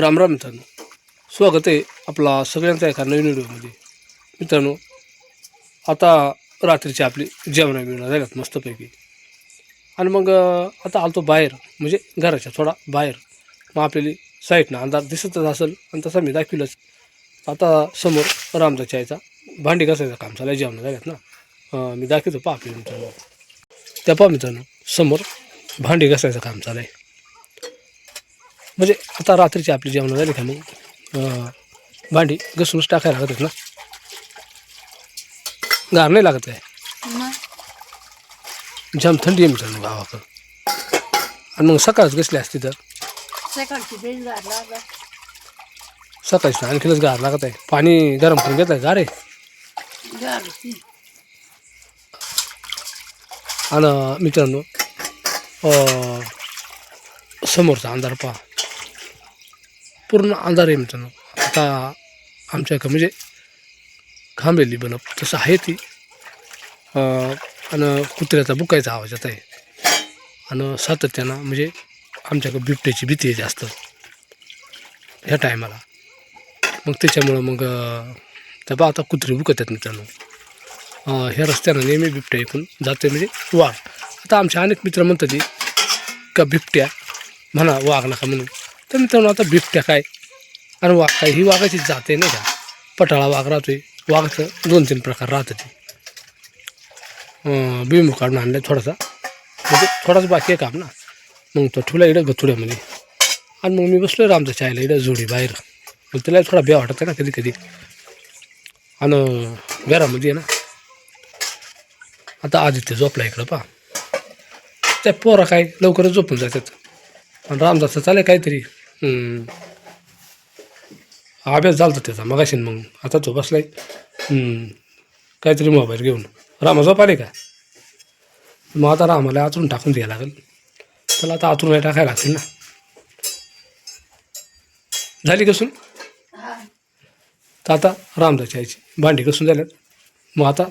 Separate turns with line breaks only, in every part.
रामराम मित्रांनो. स्वागत आहे आपला सगळ्यांचा एका नवीन व्हिडिओमध्ये. मित्रांनो आता रात्रीची आपली जेवणा बिवणं झाल्यात मस्तपैकी. आणि मग आता आलतो बाहेर म्हणजे घराच्या थोडा बाहेर. मग आपल्याला साईडनं अंधार दिसतच असेल आणि तसा मी दाखविलंच. आता समोर रामदास चायचा भांडी घासायचं काम चालाय आहे जेवणं झाल्यात ना. मी दाखवतो पहा आपल्या मित्रांनो. त्या पहा मित्रांनो समोर भांडी घासायचं काम चालाय आहे. म्हणजे आता रात्रीची आपली जेवण झाली का मग? भांडी घसूनच टाकायला लागत ना? गार नाही लागत आहे? जाम थंडी आहे मित्रांनो गावाकडं आणि मग सकाळच घसली असती तर?
सकाळची
ना आणखीनच गार लागत आहे. पाणी गरम करून घेत आहे. गार आहे. आणि मित्रांनो समोरचा अंधार पहा. पूर्ण अंधार आहे मित्रांनो आता आमच्या का म्हणजे खांबेली बनप तसं आहे ती. आणि कुत्र्याचा बुकायचा आवाज येत आहे आणि सातत्यानं म्हणजे आमच्याकडं बिबट्याची भीती आहे जास्त. ह्या टायमाला. मग त्याच्यामुळं मग त्या बा आता कुत्री बुकत आहेत मित्रांनो ह्या रस्त्यानं नेहमी बिबट्या ऐकून जाते म्हणजे वाघ. आता आमचे अनेक मित्र म्हणतात की, का बिबट्या म्हणा वाघ नका म्हणून. तर मित्रांनो आता बिबट्या काय? आणि वाघ काय? ही वाघाची जाते नाही का? पटाळा वाघ राहतोय. वाघचं दोन तीन प्रकार राहतं ते. अं, काढून आणलं थोडासा. म्हणजे थोडाच बाकी आहे काम ना. मग तो ठेवला इकडं गथुड्यामध्ये आणि मग मी बसलो रामचा चायला इकडं जोडी बाहेर. मग तिला थोडा बे वाटत आहे ना कधी कधी. आणि घरामध्ये ना. आता आदित्य झोपला इकडं पा त्या पोरा काय लवकरच झोपून जातात. आणि रामदासचं चालेल काहीतरी. अभ्यास झाला त्याचा मगाशी मग. आता तो बसलाय. काहीतरी मोबाईल घेऊन. रामा झोप आले का? मग आता रामाला आतून टाकून द्यायला लागेल. त्याला आता आतून नाही टाकायला लागतील ना. झाली कसून तर आता रामदास यायची भांडी कसून झाल्यात. मग आता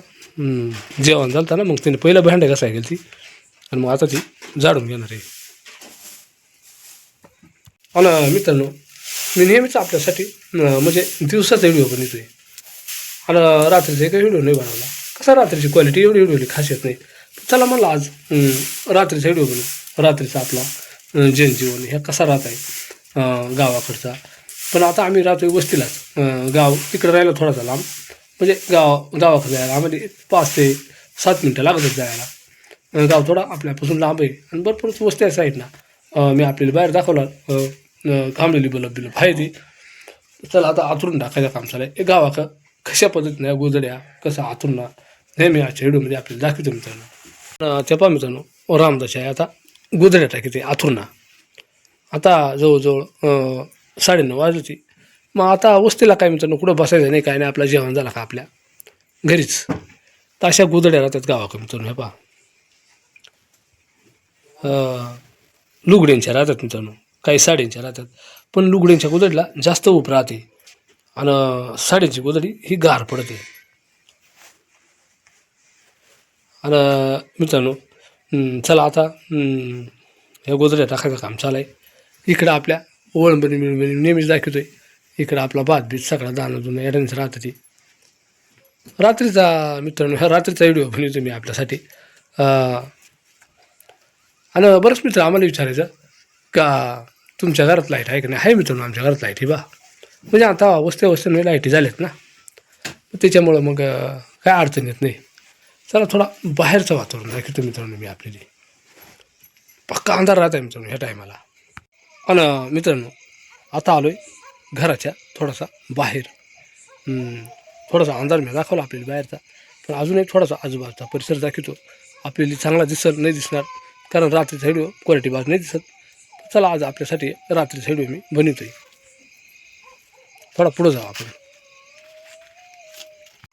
जेवण झालं ना मग तिने पहिलं भांडे घासाय गेली ती आणि मग आता ती जाडून घेणार आहे. आणि मित्रांनो मी नेहमीच आपल्यासाठी म्हणजे दिवसाचा व्हिडिओ आहे आणि रात्रीचा काही व्हिडिओ नाही बनवला. कसा रात्रीची क्वालिटी एवढी एवढी खास येत नाही. चला म्हणलं आज रात्रीचा व्हिडिओ बनवू. रात्रीचा आपला जनजीवन ह्या कसा राहत आहे गावाकडचा. पण आता आम्ही राहतोय वस्तीलाच. गाव तिकडे राहिलं थोडासा लांब. म्हणजे गाव गावाकडे जायला आम्हाला पाच ते सात मिनटं लागतच जायला. गाव थोडा आपल्यापासून लांब आहे. आणि भरपूरच वस्ती आहे साईडना मी आपल्याला बाहेर दाखवला. थांबलेली बलब बिलब आहे ती. चला आता आतरून टाकायचं काम चालू आहे गावाक कशा पद्धतीने गोजड्या कसं आतरून नेहमी आजच्या व्हिडिओमध्ये आपल्याला दाखवतो मित्रांनो. ते पहा मित्रांनो रामदास आहे. आता गोजड्या टाकीते आथुरणा आता जवळजवळ साडेनऊ वाजली मग आता वस्तीला काय मित्रांनो कुठं बसायचं नाही काय नाही आपला जेवण झालं का आपल्या? घरीच. तर अशा गोदड्या राहतात गावाकडे मित्रांनो हे पहा. लुगड्यांच्या राहतात मित्रांनो. काही साड्यांच्या राहतात. पण लुगड्यांच्या गोदडीला जास्त उप राहते. आणि साड्यांची गोदडी ही गार पडते. आणि मित्रांनो चला आता ह्या गोदड्या टाकायचं काम चालू आहे इकडं आपल्या ओळंबणी मिळून नेहमीच दाखवतोय. इकडं आपला भात बीत सगळा दाणं जुनं एडन्स राहतं ते. रात्रीचा मित्रांनो ह्या रात्रीचा व्हिडिओ बनवतो मी आपल्यासाठी. आणि बरंच मित्र आम्हाला विचारायचं का तुमच्या घरात लाइट आहे का नाही? आहे मित्रांनो आमच्या घरात लाइट ही बा। म्हणजे आता वस्त्या वस्त्यांमध्ये लाईटी झाल्यात ना। त्याच्यामुळं मग काय अडचण येत नाही चला थोडा बाहेरचं वातावरण दाखवतो मित्रांनो मी आपल्याला पक्का अंधार राहत आहे मित्रांनो ह्या टायमाला आणि मित्रांनो आता आलो आहे घराच्या थोडासा बाहेर। थोडासा अंधार मी दाखवला आपल्याला बाहेरचा पण अजूनही थोडासा आजूबाजूचा परिसर दाखवतो आपल्याला चांगला दिसत नाही दिसणार कारण रात्रीचा व्हिडिओ क्वालिटी बाज नाही दिसत। चला आज आपल्यासाठी रात्रीचा व्हिडिओ मी बनवतोय. थोडा पुढं जाऊ आपण.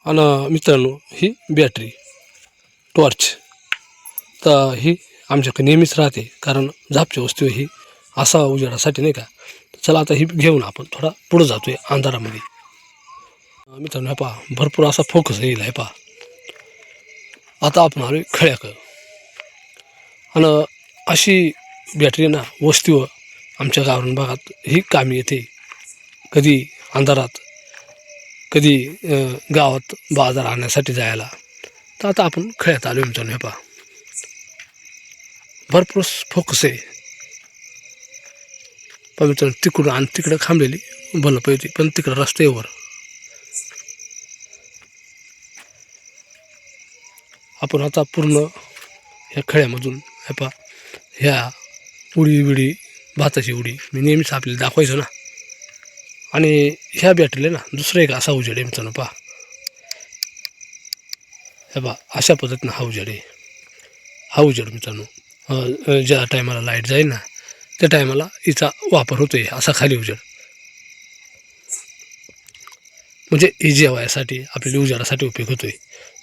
आणि मित्रांनो ही बॅटरी टॉर्च तर ही आमच्याकडे नेहमीच राहते कारण झापची वस्तू ही असा उजेडासाठी नाही का? चला आता ही घेऊन आपण थोडा पुढं जातोय अंधारामध्ये. मित्रांनो हे पहा भरपूर असा फोकस येईल हे पहा. आता आपण आलो खळ्याक आणि अशी बॅटरी ना वस्तीवर आमच्या गावरण भागात ही कामी येते. कधी अंधारात कधी गावात बाजार आणण्यासाठी जायला. तर आता आपण खेळत आलो मित्रांनो हे पहा भरपूर फोकस आहे. पण मित्रांनो तिकडून आणि तिकडं खांबलेली बल्ब होती पण तिकडं रस्त्यावर आपण आता पूर्ण ह्या खेळ्यामधून हे पहा ह्या उडी बिडी भाताची उडी. मी नेहमीच आपल्याला दाखवायचो ना. आणि ह्या बॅटरीला ना दुसरा एक असा उजेड आहे मित्रांनो पहा. हे पहा अशा पद्धतीनं हा उजेड आहे. हा उजेड मित्रांनो ज्या टायमाला लाइट जाईल ना त्या टायमाला हिचा वापर होतोय असा खाली उजेड. म्हणजे इजी जेवायसाठी आपल्याला उजेडासाठी उपयोग होतोय.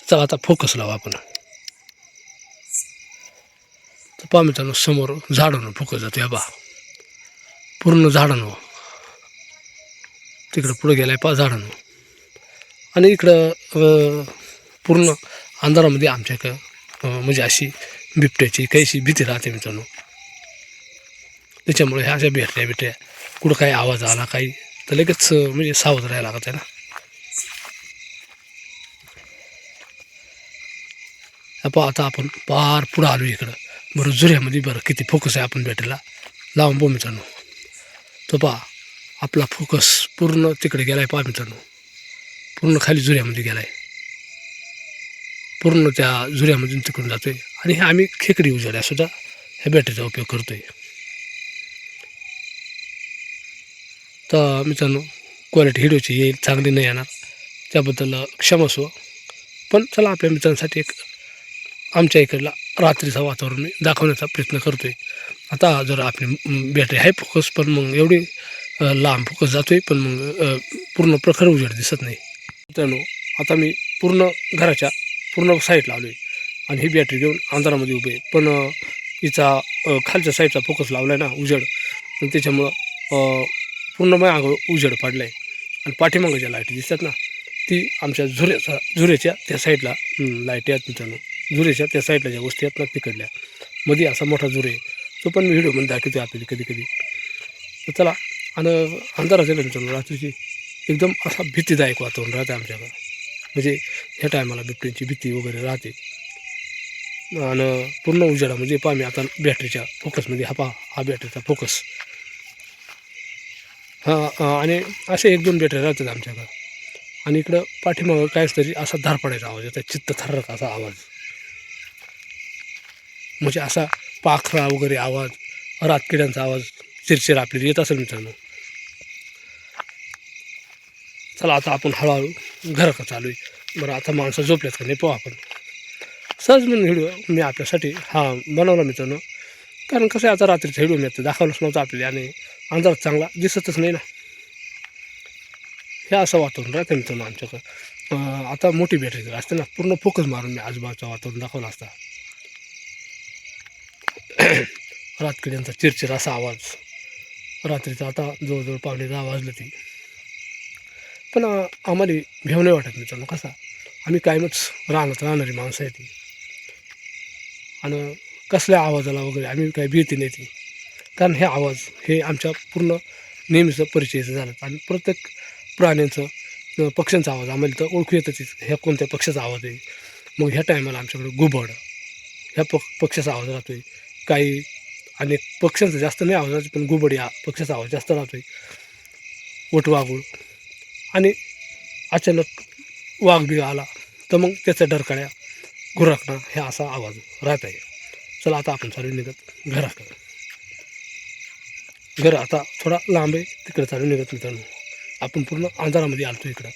चला आता फोकस लावा आपण तर पहा मित्रांनो समोर झाडानं फुकत जातो. या बा पूर्ण झाडानं. तिकडं पुढं गेलाय पा झाडानं. आणि इकडं पूर्ण अंधारामध्ये आमच्याकडं अं, म्हणजे अशी बिबट्याची काहीशी भीती राहते मित्रांनो. त्याच्यामुळे ह्या अशा भेटल्या बिटल्या कुठं काही आवाज आला काही तर लगेच म्हणजे सावध राहायला लागत आहे ना. हा पहा आता आपण पार पुढं आलो इकडं. बरं जुऱ्यामध्ये बरं किती फोकस आहे आपण बॅटरीला लावून पाहू मित्रांनो. तो पहा आपला फोकस पूर्ण तिकडे गेलाय पहा मित्रांनो. पूर्ण खाली जुऱ्यामध्ये गेलाय. पूर्ण त्या जुऱ्यामधून तिकडून जातो आहे आणि हे आम्ही खेकडी उजेड्या सुद्धा ह्या बॅटरीचा उपयोग करतो आहे तर मित्रांनो क्वालिटी हिडोची येईल चांगली नाही येणार. त्याबद्दल क्षमस्व पण चला आपल्या मित्रांसाठी एक आमच्या इकडला रात्रीचं वातावरण मी दाखवण्याचा प्रयत्न करतो आहे आता जर आपली बॅटरी आहे फोकस पण मग एवढी लांब फोकस जातो आहे पण मग पूर्ण प्रखर उजेड दिसत नाही. मित्रांनो आता मी पूर्ण घराच्या पूर्ण साईड लावली आहे आणि ही बॅटरी घेऊन अंधारामध्ये उभे आहे. पण हिचा खालच्या साईडचा फोकस लावला आहे ना उजेड आणि त्याच्यामुळं पूर्ण मग अंगावर उजेड पडला आहे आणि पाठीमागं ज्या लाईटी दिसतात ना ती आमच्या झुऱ्याचा झुऱ्याच्या त्या साईडला लाईटी आहेत मित्रांनो. जुरेच्या त्या साईडला ज्या गोष्टी आहेत ना तिकडल्या. मध्ये असा मोठा झुरे आहे. तो पण मी व्हिडिओमध्ये दाखवतो आपल्याला कधी कधी. तर चला आणि अंधार आहे मित्रांनो रात्रीची एकदम असा भीतीदायक वातावरण राहते आमच्याकडं. म्हणजे ह्या टायमाला बिबट्यांची भीती वगैरे राहते. आणि पूर्ण उजेडा म्हणजे पहा मी आता बॅटरीच्या फोकसमध्ये हा पहा हा बॅटरीचा फोकस हां आणि असे एक दोन बॅटरी राहतात आमच्याकडं. आणि इकडं पाठीमागं कायच तरी असा धार पडायचा आवाज येतो चित्त थरक असा आवाज. म्हणजे असा पाखरा वगैरे आवाज रातकिड्यांचा आवाज चिरचिर आपल्याला येत असेल मित्रांनो. चला आता आपण हळूहळू घराकडे चालू आहे बरं आता माणसं झोपल्यात का नाही पाहू आपण. सहज म्हणून व्हिडिओ मी आपल्यासाठी हा बनवला मित्रांनो. कारण कसं आहे आता रात्रीचा व्हिडिओ मी आता दाखवलंच नव्हतं आपल्याला आणि अंदाज चांगला दिसतच नाही ना. हे असं वातावरण राहतं मित्रांनो आमच्याकडं. आता मोठी बॅटरी असते ना पूर्ण फोकस मारून मी आजूबाजूचं वातावरण दाखवलं असता. रातकड्यांचा चिरचिर असा आवाज. रात्रीचा आता जवळजवळ पावणे दहा वाजलं ती. पण आम्हाला भेव नाही वाटत मित्रांनो कसा? आम्ही कायमच राहण्यात राहणारी माणसं आहे ती. आणि कसल्या आवाजाला वगैरे आम्ही काही भीती नाही ती. कारण हे आवाज हे आमच्या पूर्ण नेहमीचं परिचयचं झालं. आणि प्रत्येक प्राण्यांचं पक्ष्यांचा आवाज आम्हाला तर ओळखू येतच ह्या कोणत्या पक्षाचा आवाज आहे? मग ह्या टायमाला आमच्याकडे गुबड ह्या प पक्षाचा आवाज राहतो आहे काही अनेक पक्ष्यांचा जास्त नाही आवाज पण गुबड हा पक्ष्याचा आवाज जास्त राहतो आहे वटवागुळ आणि अचानक वाघ बी आला तर मग त्याचा डरकाळ्या गुरकणं हे असा आवाज राहत आहे. चला आता आपण चालू निघत घराकडं. घर आता थोडा लांब आहे तिकडे चालू निघत मित्रांनो. आपण पूर्ण अंधारामध्ये आलतो इकडं.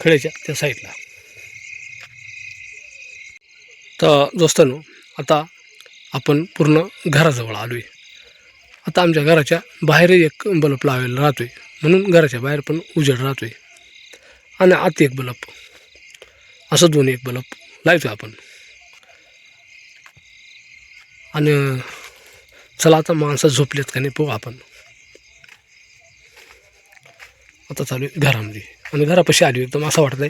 खेळायच्या त्या साईडला. तर दोस्तांनो आता आपण पूर्ण घराजवळ आलो आहे आता आमच्या घराच्या बाहेरही एक बल्ब लावायला राहतो आहे म्हणून घराच्या बाहेर पण उजेड राहतो आहे आणि आत एक बल्ब. असं दोन एक बल्ब लावतो आपण. आणि चला आता माणसं झोपलेत का नाही पाहू आपण. आता चालू आहे घरामध्ये. आणि घरापाशी आली एकदम असं वाटत आहे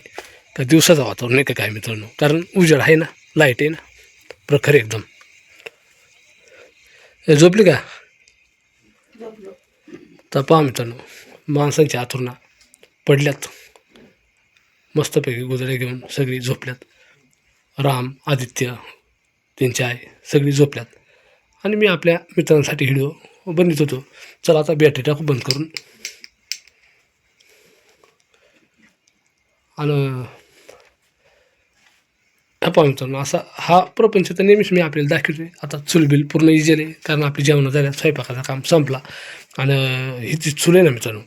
का दिवसाचं वातावरण नाही का काय मित्रांनो? कारण उजेड आहे ना लाइट आहे ना. प्रखर एकदम. ए, झोपली का? तर पहा मित्रांनो माणसांची आथुरणा पडल्यात. मस्तपैकी गुजऱ्या घेऊन सगळी झोपल्यात. राम आदित्य त्यांची आई सगळी झोपल्यात. आणि मी आपल्या मित्रांसाठी व्हिडिओ बनवित होतो. चला आता बॅटरी टाकू बंद करून. आणि हा मित्रांनो असा हा प्रपंच तर नेहमीच मी आपल्याला दाखवतोय. आता चुलबिल पूर्ण इजेल आहे कारण आपली जेवण झाल्या स्वयंपाकाचं काम संपला. आणि ही जी चूल आहे ना मित्रांनो.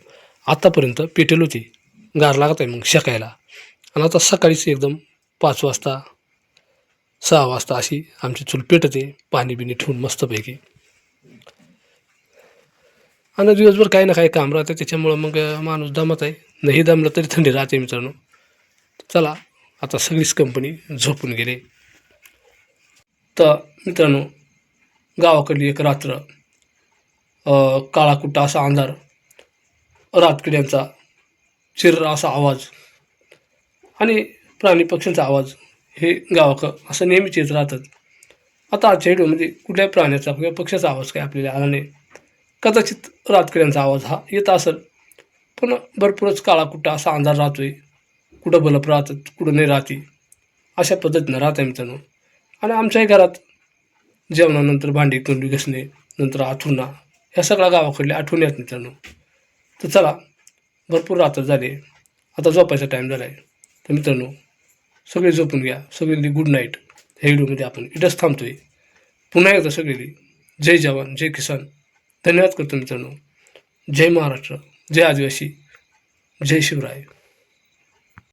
आत्तापर्यंत पेटेल होती. गार लागत आहे मग शेकायला. आणि आता सकाळीच एकदम पाच वाजता सहा वाजता अशी आमची चूल पेटते. पाणी बिणी ठेवून मस्तपैकी. आणि दिवसभर काही ना काही काम राहतं. त्याच्यामुळं मग माणूस दमत आहे. नाही दमलं तरी थंडी राहते मित्रांनो. चला आता सगळीच कंपनी झोपून गेले. तर मित्रांनो गावाकडली एक रात्र काळाकुट्टा असा अंधार रातकिड्यांचा चिर्रा असा आवाज आणि प्राणी पक्ष्यांचा आवाज हे गावाक असं नेहमीच येत राहतात. आता आजच्या व्हिडिओमध्ये कुठल्याही प्राण्याचा किंवा पक्ष्याचा आवाज काही आपल्याला आला नाही. कदाचित रातकिड्यांचा आवाज हा येत असेल पण भरपूरच काळाकुट्टा असा अंधार राहतोय. कुठं बलप राहतात कुठं नाही राहते. अशा पद्धतीनं राहत आहे मित्रांनो आणि आमच्याही घरात जेवणानंतर भांडी तोंडी घसणे नंतर आठवणा ह्या सगळ्या गावाकडल्या आठवणी आहेत मित्रांनो. तर चला भरपूर रात्र झाले. आता झोपायचा टाईम झाला आहे तर मित्रांनो सगळे झोपून घ्या. सगळी गुड नाईट ह्या व्हिडिओमध्ये आपण इथंच थांबतोय. पुन्हा एकदा सगळी जय जवान जय किसान. धन्यवाद करतो मित्रांनो. जय महाराष्ट्र. जय आदिवासी. जय शिवराय.